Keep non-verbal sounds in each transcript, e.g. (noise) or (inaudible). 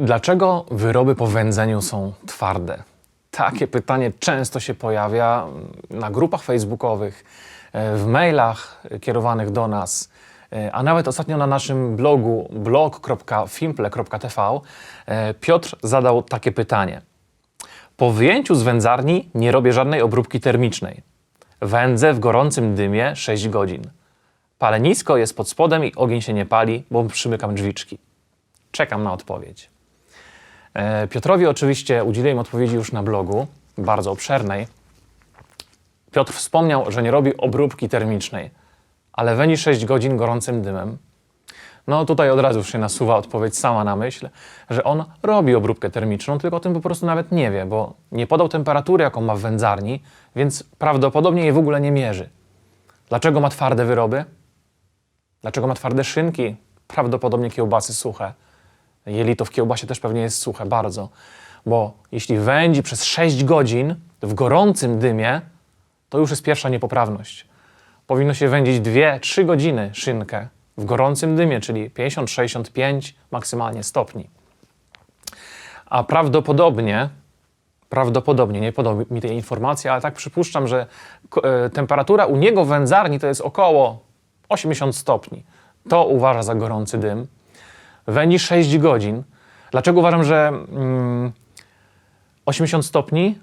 Dlaczego wyroby po wędzeniu są twarde? Takie pytanie często się pojawia na grupach facebookowych, e, w mailach kierowanych do nas, e, a nawet ostatnio na naszym blogu blog.fimple.tv e, Piotr zadał takie pytanie. Po wyjęciu z wędzarni nie robię żadnej obróbki termicznej. Wędzę w gorącym dymie 6 godzin. Palenisko jest pod spodem i ogień się nie pali, bo przymykam drzwiczki. Czekam na odpowiedź. E, Piotrowi oczywiście udzieliłem odpowiedzi już na blogu, bardzo obszernej. Piotr wspomniał, że nie robi obróbki termicznej, ale wędzi 6 godzin gorącym dymem. No tutaj od razu się nasuwa odpowiedź sama na myśl, że on robi obróbkę termiczną, tylko o tym po prostu nawet nie wie, bo nie podał temperatury, jaką ma w wędzarni, więc prawdopodobnie jej w ogóle nie mierzy. Dlaczego ma twarde wyroby? Dlaczego ma twarde szynki? Prawdopodobnie kiełbasy suche. Jelito w kiełbasie też pewnie jest suche, bardzo. Bo jeśli wędzi przez 6 godzin w gorącym dymie, to już jest pierwsza niepoprawność. Powinno się wędzić 2-3 godziny szynkę w gorącym dymie, czyli 50-65 maksymalnie stopni. A prawdopodobnie, prawdopodobnie, nie podał mi tej informacji, ale tak przypuszczam, że e, temperatura u niego w wędzarni to jest około 80 stopni. To uważa za gorący dym. Wędzi 6 godzin. Dlaczego uważam, że mm, 80 stopni?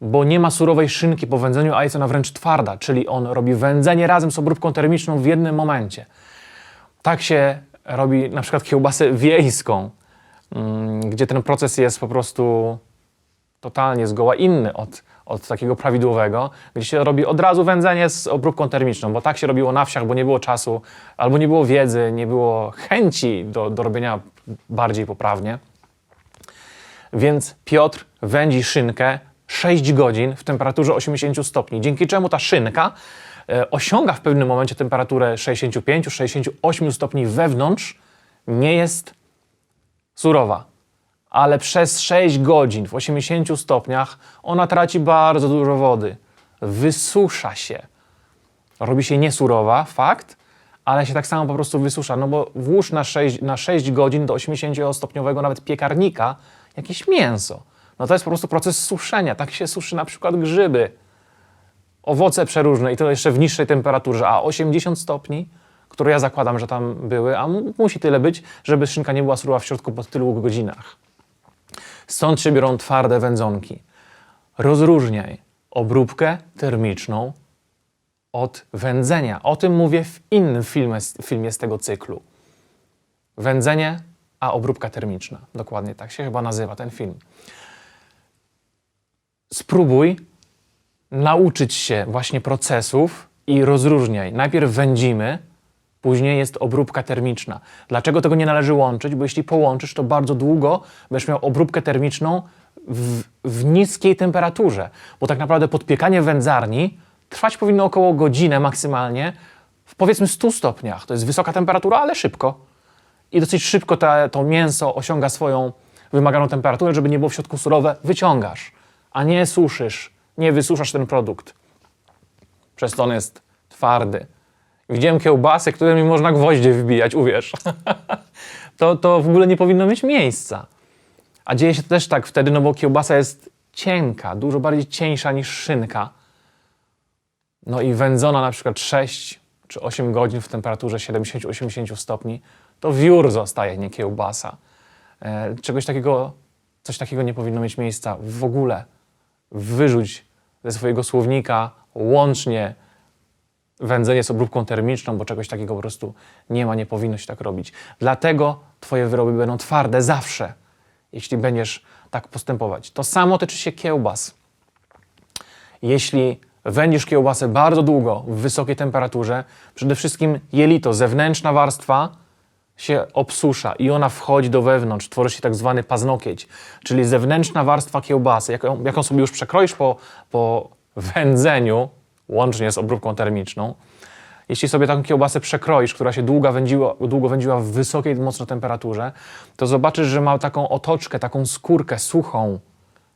Bo nie ma surowej szynki po wędzeniu, a jest ona wręcz twarda, czyli on robi wędzenie razem z obróbką termiczną w jednym momencie. Tak się robi na przykład kiełbasę wiejską, mm, gdzie ten proces jest po prostu totalnie zgoła inny od, od takiego prawidłowego, gdzie się robi od razu wędzenie z obróbką termiczną, bo tak się robiło na wsiach, bo nie było czasu, albo nie było wiedzy, nie było chęci do, do robienia bardziej poprawnie. Więc Piotr wędzi szynkę 6 godzin w temperaturze 80 stopni, dzięki czemu ta szynka e, osiąga w pewnym momencie temperaturę 65-68 stopni wewnątrz, nie jest surowa. Ale przez 6 godzin w 80 stopniach ona traci bardzo dużo wody. Wysusza się. Robi się niesurowa, fakt, ale się tak samo po prostu wysusza. No bo włóż na 6, na 6 godzin do 80-stopniowego nawet piekarnika jakieś mięso. No to jest po prostu proces suszenia. Tak się suszy na przykład grzyby, owoce przeróżne i to jeszcze w niższej temperaturze, a 80 stopni, które ja zakładam, że tam były, a mu- musi tyle być, żeby szynka nie była surowa w środku po tylu godzinach. Stąd się biorą twarde wędzonki. Rozróżniaj obróbkę termiczną od wędzenia. O tym mówię w innym filmie, filmie z tego cyklu. Wędzenie, a obróbka termiczna. Dokładnie tak się chyba nazywa ten film. Spróbuj nauczyć się właśnie procesów i rozróżniaj. Najpierw wędzimy, później jest obróbka termiczna. Dlaczego tego nie należy łączyć? Bo jeśli połączysz, to bardzo długo będziesz miał obróbkę termiczną w, w niskiej temperaturze. Bo tak naprawdę podpiekanie wędzarni trwać powinno około godzinę maksymalnie w powiedzmy 100 stopniach. To jest wysoka temperatura, ale szybko. I dosyć szybko ta, to mięso osiąga swoją wymaganą temperaturę, żeby nie było w środku surowe, wyciągasz, a nie suszysz, nie wysuszasz ten produkt. Przez to on jest twardy. Widziałem kiełbasy, którymi można gwoździe wbijać, uwierz. (laughs) to, to w ogóle nie powinno mieć miejsca. A dzieje się też tak wtedy, no bo kiełbasa jest cienka, dużo bardziej cieńsza niż szynka. No i wędzona na przykład 6 czy 8 godzin w temperaturze 70-80 stopni, to wiór zostaje, nie kiełbasa. E, czegoś takiego, coś takiego nie powinno mieć miejsca w ogóle. Wyrzuć ze swojego słownika łącznie wędzenie z obróbką termiczną, bo czegoś takiego po prostu nie ma, nie powinno się tak robić. Dlatego Twoje wyroby będą twarde zawsze, jeśli będziesz tak postępować. To samo tyczy się kiełbas. Jeśli wędzisz kiełbasę bardzo długo w wysokiej temperaturze, przede wszystkim jelito, zewnętrzna warstwa się obsusza i ona wchodzi do wewnątrz, tworzy się tak zwany paznokieć, czyli zewnętrzna warstwa kiełbasy, jaką, jaką sobie już przekroisz po, po wędzeniu, łącznie z obróbką termiczną, jeśli sobie taką kiełbasę przekroisz, która się długo wędziła, długo wędziła w wysokiej mocno temperaturze, to zobaczysz, że ma taką otoczkę, taką skórkę suchą.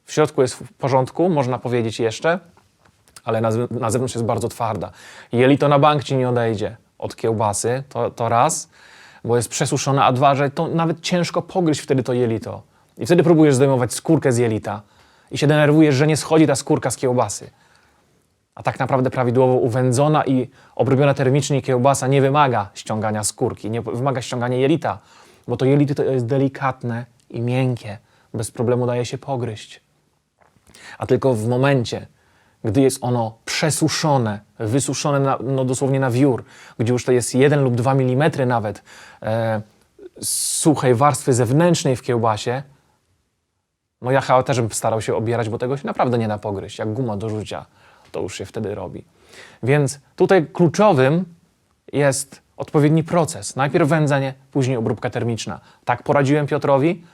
W środku jest w porządku, można powiedzieć jeszcze, ale na, na zewnątrz jest bardzo twarda. Jelito na bank ci nie odejdzie od kiełbasy, to, to raz, bo jest przesuszona, a dwa, że to nawet ciężko pogryźć wtedy to jelito. I wtedy próbujesz zdejmować skórkę z jelita i się denerwujesz, że nie schodzi ta skórka z kiełbasy. A tak naprawdę prawidłowo uwędzona i obrobiona termicznie kiełbasa nie wymaga ściągania skórki, nie wymaga ściągania jelita, bo to jelito to jest delikatne i miękkie. Bez problemu daje się pogryźć. A tylko w momencie, gdy jest ono przesuszone, wysuszone na, no dosłownie na wiór, gdzie już to jest 1 lub 2 mm nawet e, suchej warstwy zewnętrznej w kiełbasie, no ja też bym starał się obierać, bo tego się naprawdę nie da pogryźć. Jak guma do rzucia, to już się wtedy robi. Więc tutaj kluczowym jest odpowiedni proces. Najpierw wędzenie, później obróbka termiczna. Tak poradziłem Piotrowi.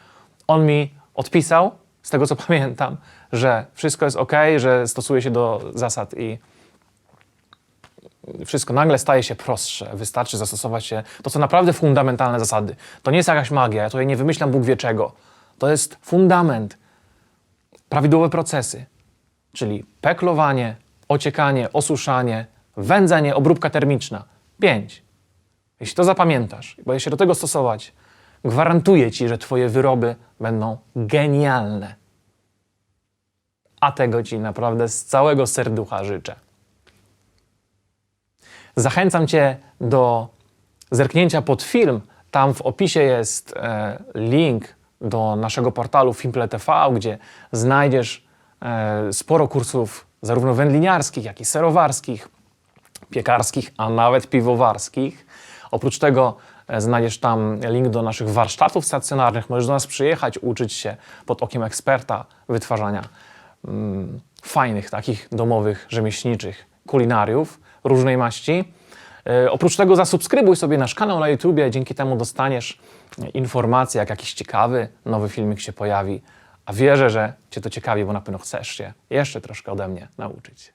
On mi odpisał, z tego co (laughs) pamiętam, że wszystko jest ok, że stosuje się do zasad i wszystko nagle staje się prostsze. Wystarczy zastosować się. To są naprawdę fundamentalne zasady. To nie jest jakaś magia, ja tutaj nie wymyślam Bóg wie czego. To jest fundament. Prawidłowe procesy, czyli peklowanie, ociekanie, osuszanie, wędzenie, obróbka termiczna. Pięć. Jeśli to zapamiętasz i będziesz się do tego stosować, gwarantuję Ci, że Twoje wyroby będą genialne. A tego Ci naprawdę z całego serducha życzę. Zachęcam Cię do zerknięcia pod film. Tam w opisie jest e, link do naszego portalu Fimple TV, gdzie znajdziesz e, sporo kursów zarówno wędliniarskich, jak i serowarskich, piekarskich, a nawet piwowarskich. Oprócz tego e, znajdziesz tam link do naszych warsztatów stacjonarnych. Możesz do nas przyjechać, uczyć się pod okiem eksperta wytwarzania mm, fajnych, takich domowych, rzemieślniczych kulinariów różnej maści. E, Oprócz tego zasubskrybuj sobie nasz kanał na YouTubie, dzięki temu dostaniesz informacje, jak jakiś ciekawy nowy filmik się pojawi. A wierzę, że Cię to ciekawi, bo na pewno chcesz się jeszcze troszkę ode mnie nauczyć.